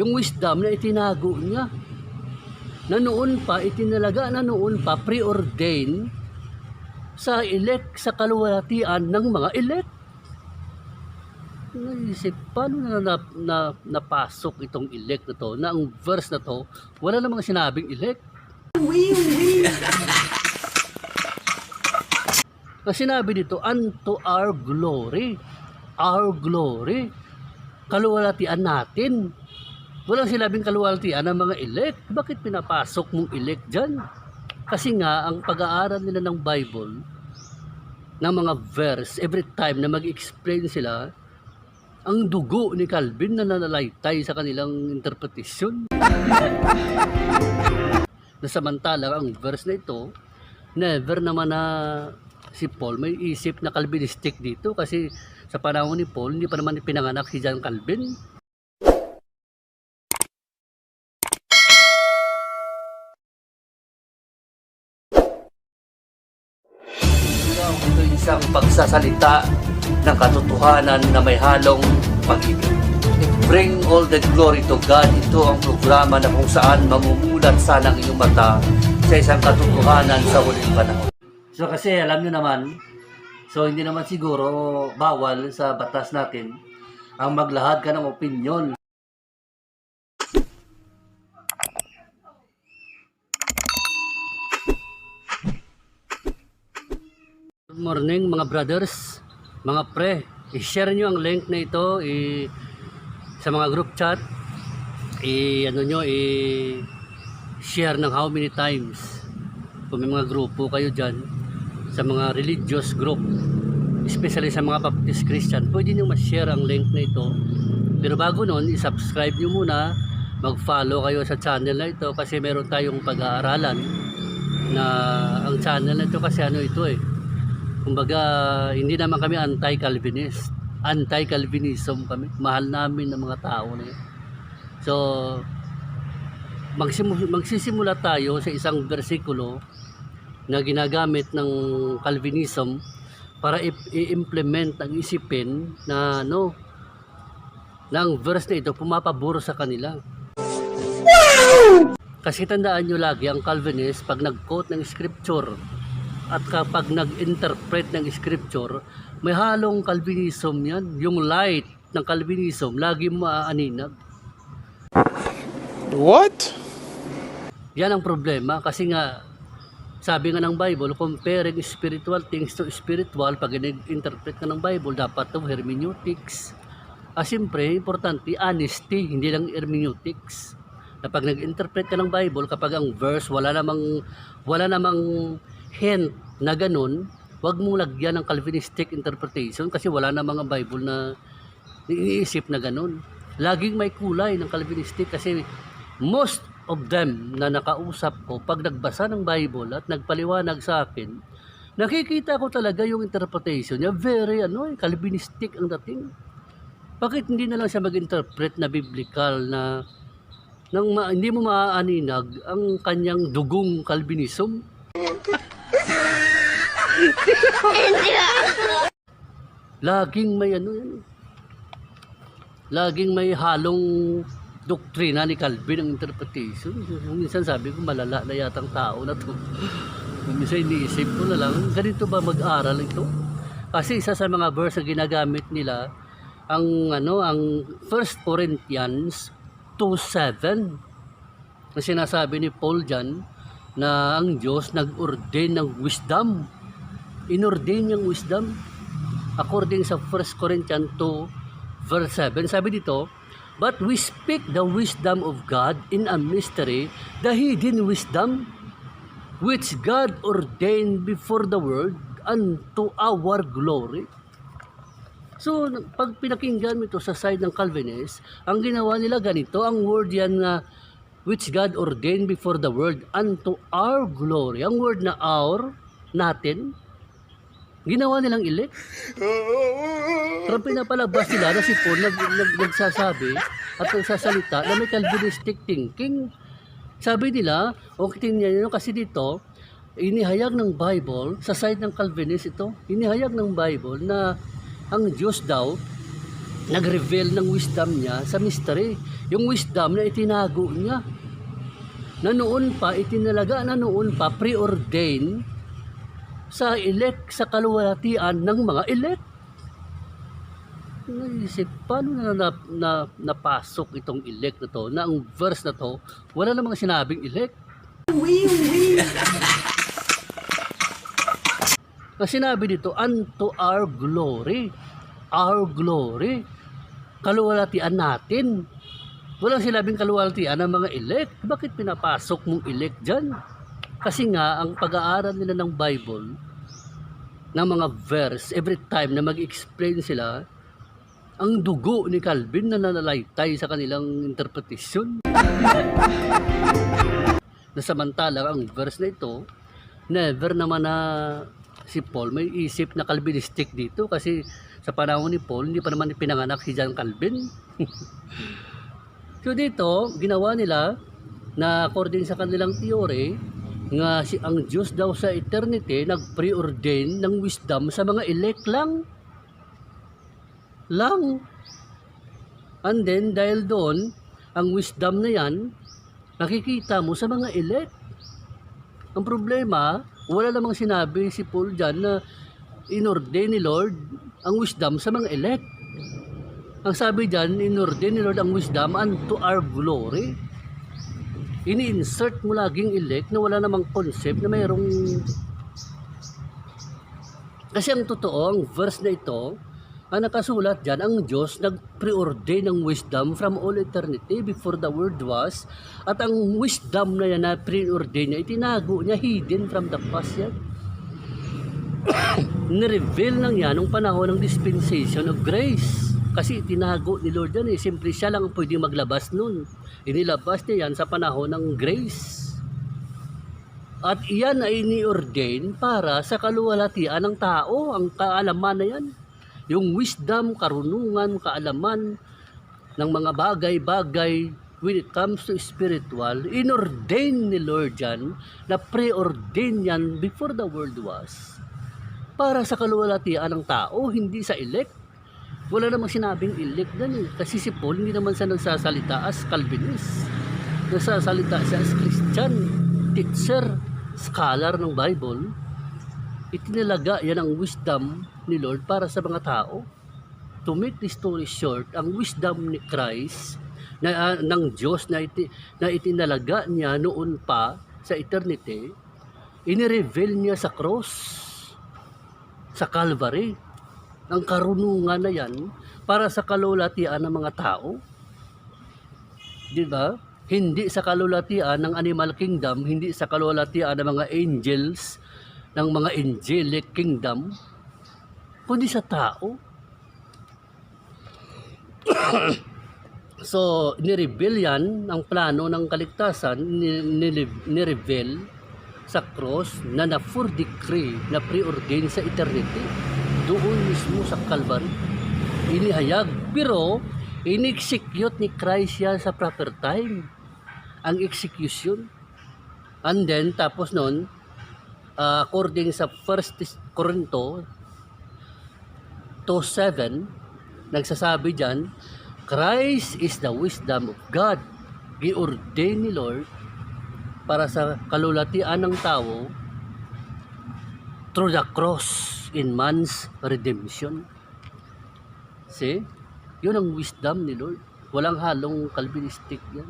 yung wisdom na itinago niya. Na noon pa, itinalaga na noon pa, preordain sa elect, sa kaluwalhatian ng mga elect. Naisip, paano na, na, na napasok itong elect na to, na ang verse na to, wala namang sinabing elect. Ang sinabi dito, unto our glory. Our glory. Kaluwalhatian natin. Walang sinabing kaluwalhatian ng mga elect. Bakit pinapasok mong elect dyan? Kasi nga, ang pag-aaral nila ng Bible, ng mga verse, every time na mag-explain sila, ang dugo ni Calvin na nanalaytay sa kanilang interpretation. na samantalang ang verse na ito, never naman na si Paul may isip na Calvinistic dito kasi sa panahon ni Paul, hindi pa naman pinanganak si John Calvin. Isang pagsasalita ng katotohanan na may halong pag-ibig. Bring all the glory to God. Ito ang programa na kung saan mamumulat sana ang iyong mata sa isang katotohanan sa huling panahon. So kasi alam nyo naman, so hindi naman siguro bawal sa batas natin ang maglahad ka ng opinion. Morning mga brothers, mga pre. I-share nyo ang link na ito i sa mga group chat. I ano nyo i share ng how many times. Kung may mga grupo kayo diyan sa mga religious group, especially sa mga Baptist Christian, pwede nyo ma-share ang link na ito. Pero bago nun, i-subscribe nyo muna, mag-follow kayo sa channel na ito kasi meron tayong pag-aaralan na ang channel na ito kasi ano ito eh kumbaga hindi naman kami anti-Calvinist. anti-Calvinism kami. Mahal namin ng mga tao na yun. So magsisimula tayo sa isang versikulo na ginagamit ng Calvinism para i-implement ang isipin na no ang verse na ito pumapabor sa kanila. Kasi tandaan nyo lagi ang Calvinist pag nag-quote ng scripture at kapag nag-interpret ng scripture, may halong Calvinism yan. Yung light ng Calvinism, lagi maaaninag. What? Yan ang problema kasi nga, sabi nga ng Bible, comparing spiritual things to spiritual, pag nag-interpret ka ng Bible, dapat to hermeneutics. Ah, siyempre, importante, honesty, hindi lang hermeneutics. Na pag nag-interpret ka ng Bible, kapag ang verse, wala namang, wala namang hint na ganun, wag mong lagyan ng Calvinistic interpretation kasi wala namang ang Bible na iniisip na ganun. Laging may kulay ng Calvinistic kasi most of them na nakausap ko pag nagbasa ng Bible at nagpaliwanag sa akin, nakikita ko talaga yung interpretation niya very ano, eh, Calvinistic ang dating. Bakit hindi na lang siya mag-interpret na biblical na nang ma- hindi mo maaaninag ang kanyang dugong Calvinism? Laging may ano yan. Laging may halong doktrina ni Calvin ang interpretation. Minsan sabi ko malala na yatang tao na to. Minsan iniisip ko na lang, ganito ba mag-aral ito? Kasi isa sa mga verse na ginagamit nila ang ano ang 1 Corinthians 2:7 na sinasabi ni Paul diyan na ang Diyos nag-ordain ng wisdom. Inordain niyang wisdom according sa 1 Corinthians 2 verse 7. Sabi dito, But we speak the wisdom of God in a mystery, the hidden wisdom which God ordained before the world unto our glory. So, pag pinakinggan mo ito sa side ng Calvinist, ang ginawa nila ganito, ang word yan na which God ordained before the world unto our glory. Ang word na our, natin, ginawa nilang elect. Pero pinapalabas nila na si Paul nag, nag, nagsasabi at nagsasalita na may Calvinistic thinking. Sabi nila, okay tingnan nyo kasi dito, inihayag ng Bible, sa side ng Calvinist ito, inihayag ng Bible na ang Diyos daw nag-reveal ng wisdom niya sa mystery. Yung wisdom na itinago niya. Na noon pa, itinalaga na noon pa, preordain sa elect, sa kaluwalhatian ng mga elect. Naisip, paano na, na, na napasok itong elect na to, na ang verse na to, wala namang sinabing elect. na sinabi dito, unto our glory. Our glory. Kaluwalhatian natin. Walang sinabing kaluwalhatian ng mga elect. Bakit pinapasok mong elect dyan? Kasi nga, ang pag-aaral nila ng Bible, ng mga verse, every time na mag-explain sila, ang dugo ni Calvin na nanalaytay sa kanilang interpretasyon. na samantalang ang verse na ito, never naman na si Paul may isip na Calvinistic dito kasi sa panahon ni Paul hindi pa naman pinanganak si John Calvin. so dito, ginawa nila na according sa kanilang theory nga si ang Diyos daw sa eternity nag-preordain ng wisdom sa mga elect lang. Lang. And then dahil doon, ang wisdom na yan, nakikita mo sa mga elect. Ang problema, wala namang sinabi si Paul dyan na inordain ni Lord ang wisdom sa mga elect. Ang sabi dyan, inordain ni Lord ang wisdom unto our glory. Ini-insert mo laging elect na wala namang concept na mayroong... Kasi ang totoo, ang verse na ito, ang nakasulat dyan, ang Diyos nag-preordain ng wisdom from all eternity before the world was. At ang wisdom na yan na preordain niya, itinago niya hidden from the past yan. Nireveal lang yan nung panahon ng dispensation of grace. Kasi itinago ni Lord yan eh. Simple siya lang ang pwede maglabas nun. Inilabas niya yan sa panahon ng grace. At iyan ay ni-ordain para sa kaluwalhatian ng tao, ang kaalaman na yan yung wisdom, karunungan, kaalaman ng mga bagay-bagay when it comes to spiritual, inordain ni Lord yan, na preordain yan before the world was. Para sa kaluwalhatian ng tao, hindi sa elect. Wala namang sinabing elect dan eh. Kasi si Paul hindi naman siya nagsasalita as Calvinist. Nagsasalita siya as Christian, teacher, scholar ng Bible itinalaga yan ang wisdom ni Lord para sa mga tao. To make the story short, ang wisdom ni Christ na, uh, ng Diyos na, iti, na itinalaga niya noon pa sa eternity, inireveal niya sa cross, sa Calvary. Ang karunungan na yan para sa kalulatian ng mga tao. Di ba? Hindi sa kalulatian ng animal kingdom, hindi sa kalulatian ng mga angels, ng mga angelic kingdom, kundi sa tao. so, nireveal yan ang plano ng kaligtasan, nireveal sa cross na na for decree na preordain sa eternity doon mismo sa Calvary. Inihayag, pero in-execute ni Christ yan sa proper time. Ang execution. And then, tapos noon, uh, according sa 1 Corinto 2.7 nagsasabi dyan Christ is the wisdom of God. Giordain ni Lord para sa kalulatian ng tao through the cross in man's redemption. See? Yun ang wisdom ni Lord. Walang halong Calvinistic yan.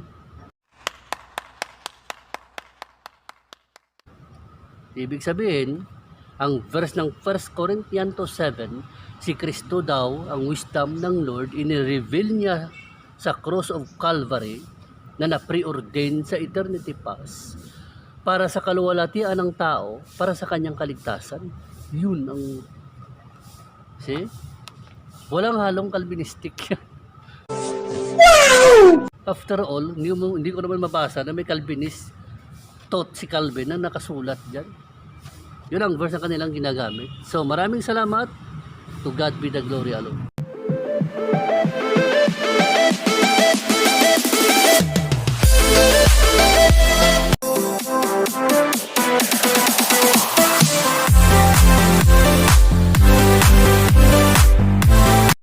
Ibig sabihin, ang verse ng 1 Corinthians 7, si Kristo daw, ang wisdom ng Lord, inireveal niya sa cross of Calvary na na-preordain sa eternity past para sa kaluwalhatian ng tao, para sa kanyang kaligtasan. Yun ang See? Walang halong Calvinistic yan. After all, hindi, mo, hindi ko naman mabasa na may Calvinist taught si Calvin na nakasulat dyan. Yun ang verse na kanilang ginagamit. So maraming salamat. To God be the glory alone.